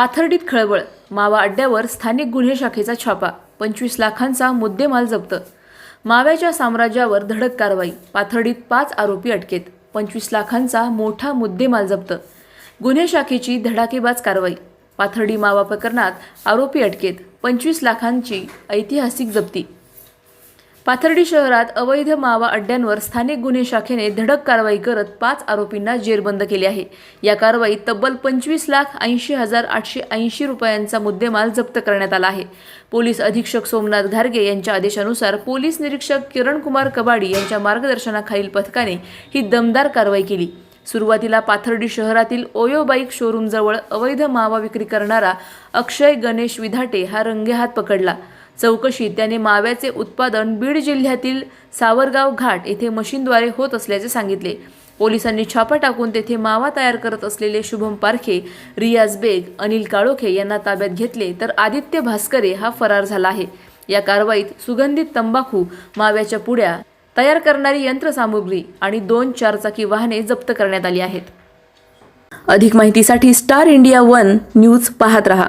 पाथर्डीत खळबळ. मावा अड्ड्यावर स्थानिक गुन्हे शाखेचा छापा. पंचवीस लाखांचा मुद्देमाल जप्त. माव्याच्या साम्राज्यावर धडक कारवाई. पाथर्डीत पाच आरोपी अटकेत. पंचवीस लाखांचा मोठा मुद्देमाल जप्त. गुन्हे शाखेची धडाकेबाज कारवाई. पाथर्डी मावा प्रकरणात आरोपी अटकेत. पंचवीस लाखांची ऐतिहासिक जप्ती. पाथर्डी शहरात अवैध मावा अड्ड्यांवर स्थानिक गुन्हे शाखेने धडक कारवाई करत पाच आरोपींना जेरबंद केले आहे. या कारवाईत तब्बल पंचवीस लाख ऐंशी हजार आठशे ऐंशी रुपयांचा मुद्देमाल जप्त करण्यात आला आहे. पोलीस अधीक्षक सोमनाथ घारगे यांच्या आदेशानुसार पोलीस निरीक्षक किरणकुमार कबाडी यांच्या मार्गदर्शनाखालील पथकाने ही दमदार कारवाई केली. सुरुवातीला पाथर्डी शहरातील ओयो बाईक शोरूमजवळ अवैध मावा विक्री करणारा अक्षय गणेश विधाटे हा रंगेहात पकडला. चौकशीत त्याने माव्याचे उत्पादन बीड जिल्ह्यातील सावरगाव घाट येथे मशीनद्वारे होत असल्याचे सांगितले. पोलिसांनी छापा टाकून तेथे मावा तयार करत असलेले शुभम पारखे रियाज बेग अनिल काळोखे यांना ताब्यात घेतले तर आदित्य भास्करे हा फरार झाला आहे. या कारवाईत सुगंधित तंबाखू माव्याच्या पुड्या तयार करणारी यंत्रसामुग्री आणि दोन चारचाकी वाहने जप्त करण्यात आली आहेत. अधिक माहितीसाठी स्टार इंडिया वन न्यूज पाहत रहा.